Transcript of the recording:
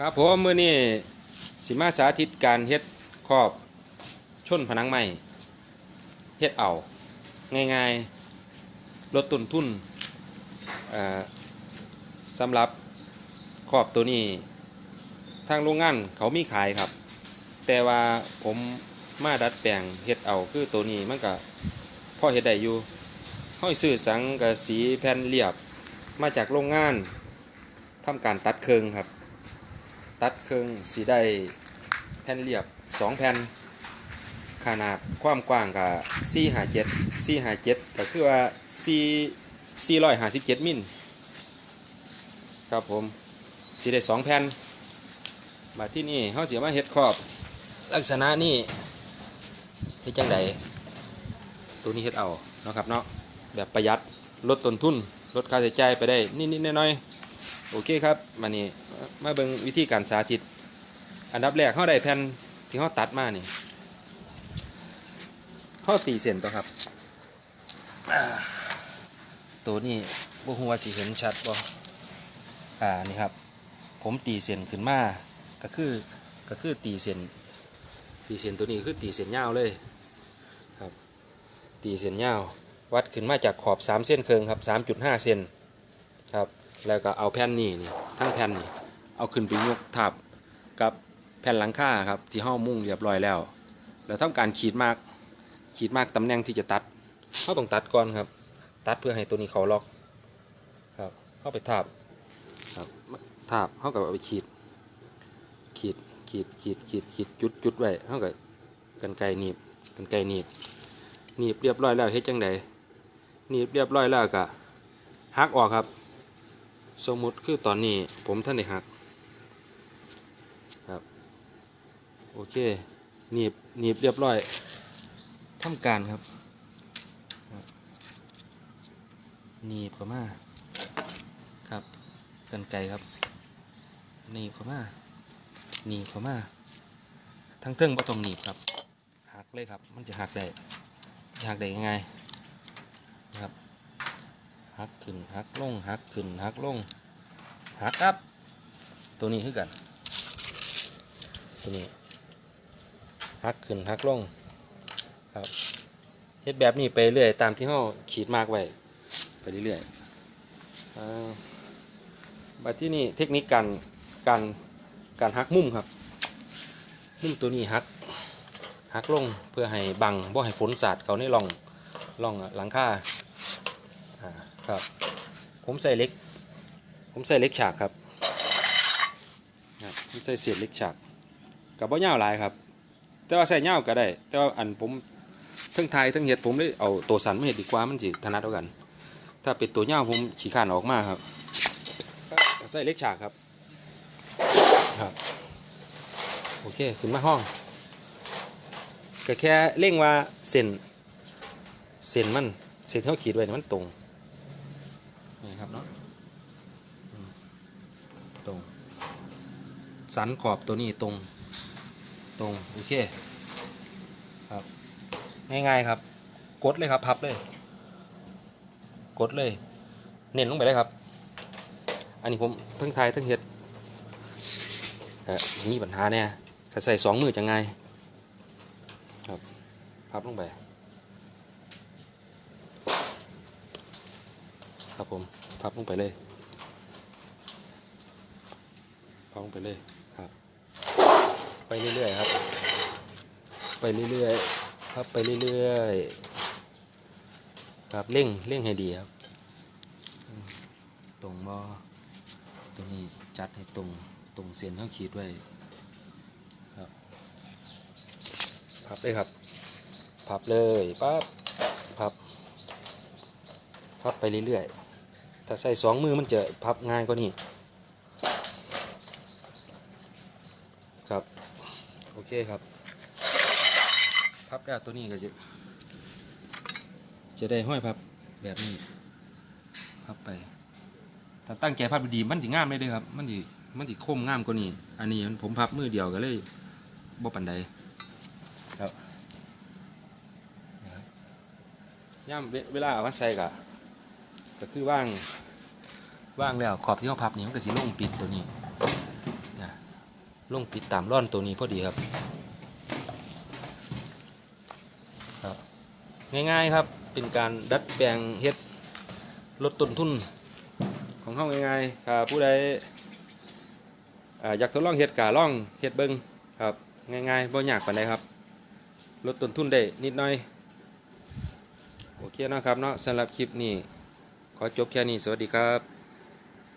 ครับผมมือนี้สิมาสาธิตการเฮ็ดครอบชนผนังไม้เฮ็ดเอาง่ายๆลดต้นทุนเอ่อสำหรับครอบตัวนี้ ทางโรงงานเขามีขายครับ แต่ว่าผมมาดัดแปลงเฮ็ดเอาคือตัวนี้มันก็พอเฮ็ดได้อยู่ห้อยซื้อสังกะสีแผ่นเรียบมาจากโรงงานทำการตัดเคืองครับ ตัดเครื่องสีได้แผ่นเรียบ2แผ่นขนาดความกว้างกับ4หา7 4หา7ก็คือว่า4 457มิลครับผมสีได้2แผ่นมาที่นี่เขาเสียมาเฮ็ดครอบ ลักษณะนี่เฮ็ดจังไดตัวนี้เฮ็ดเอาเนาะครับเนาะแบบประหยัดลดต้นทุนลดค่าใช้จ่ายไปได้นิดๆหน่อยๆ โอเคครับมานี่มาเบิ่งวิธีการสาธิต อันดับแรกเขาได้แผ่นที่เขาตัดมานี่เขาตีเส้นตัวครับ ตัวนี้บ่ฮู้ว่าสิเห็นชัดบ่อ่านี่ครับ ผมตีเส้นขึ้นมาก็คือก็คือตีเส้นตีเส้นตัวนี้คือตีเส้นยาวเลยครับ ตีเส้นยาว วัดขึ้นมาจากขอบ 3 เส้นเคิงครับ3.5เซนครับ แล้วก็เอาแผ่นนี่นี่ทั้งแผ่นนี่เอาขึ้นไปยกทับกับแผ่นหลังคาครับที่ห้ามุ่งเรียบร้อยแล้ว แล้วทำการขีดมากขีดมากตำแหน่งที่จะตัดเขาต้องตัดก่อนครับ ตัดเพื่อให้ตัวนี้เขาล็อกครับเข้าไปทับครับทับเข้ากับเอาไปขีด ขีดขีดขีดขีดขีดจุดจุดไว้เข้ากับกันไกหนีบกันไกหนีบหนีบเรียบร้อยแล้วเฮ็ดจังใดหนีบเรียบร้อยแล้วก็หักออกครับ สมมุติคือตอนนี้ผมท่านได้หักครับโอเคหนีบหนีบเรียบร้อยทำการครับหนีบเข้ามาครับกันไกรครับหนีบเข้ามาหนีบเข้ามาทั้งเทิงบ่ต้องหนีบครับหักเลยครับ มันจะหักได้หักได้ยๆนะครับ หักขึ้นหักลงหักขึ้นหักลงหักครับตัวนี้คือกัน ตัวนี้หักขึ้นหักลงครับเฮ็ดแบบนี้ไปเรื่อยตามที่เราขีดมากไว้ไปเรื่อยๆอ่าที่นี่เทคนิคการการการหักมุมครับ มุมตัวนี้หักหักลงเพื่อให้บังบ่ให้ฝนสาดเขาในร่องร่องหลังคาอ่า ครับ ผมใส่เล็ก ผมใส่เล็กฉากครับครับผมใส่เศษเล็กฉากกับว่าเงาวหลายครับ แต่ว่าใส่เงาวก็ได้ แต่ว่าอันผมทั้งไทยทั้งเห็ดผมเลยเอาตัวสันไมาเห็ดดีกว่ามันสิถนัดเอากัน ถ้าเป็นตัวเงาวผมขี้ขานออกมาครับใส่เล็กฉากครับครับโอเคขึ้นมาห้องก็แค่เร่งว่าเส้นเส้นมันเส้นที่เขาขีดไว้มันตรง นี่ครับเนาะตรงสันขอบตัวนี้ตรงตรงโอเคครับง่ายๆครับ กดเลยครับพับเลย กดเลย เน้นลงไปเลยครับ อันนี้ผมทั้งไทยทั้งเฮ็ดมีปัญหาเนี่ยถ้าใส่สองมือจะไงครับพับลงไป ครับผมพับลงไปเลยพับลงไปเลยครับ ไปเรื่อยๆครับ ไปเรื่อยๆครับไปเรื่อยๆครับเร่งเร่งให้ดีครับอืมตรงบอตรงนี้จัดให้ตรงตรงเส้นเขาขีดไว้ครับพับเลยครับ พับเลยปั๊บพับพับไปเรื่อยๆ ถ้าใส่สองมือมันจะพับง่ายกว่านี้ครับ โอเคครับ พับแล้วตัวนี้ก็จะจะได้ห้อยพับแบบนี้ พับไป ถ้าตั้งใจพับดีมันจะงามเลยเด้อครับ มันจะมันจะคมงามกว่านี้ อันนี้ผมพับมือเดียวก็เลยบ่ปันใดครับย่ำเวเวลาเอามาใส่กะ ก็คือว่างว่างแล้วขอบที่เขาพับนี่มันก็สีลงปิดตัวนี้นะลงติดตามร่อนตัวนี้พอดีครับครับง่ายๆครับเป็นการดัดแปลงเฮ็ดลดต้นทุนของเขาง่ายๆถ้าผู้ใดอยากทดลองเฮ็ดกาล่องเฮ็ดเบิงครับง่ายๆบ่ยากปานใดครับ ลดต้นทุนได้นิดหน่อยโอเคนะครับเนาะสำหรับคลิปนี้ ขอจบแค่นี้ สวัสดีครับ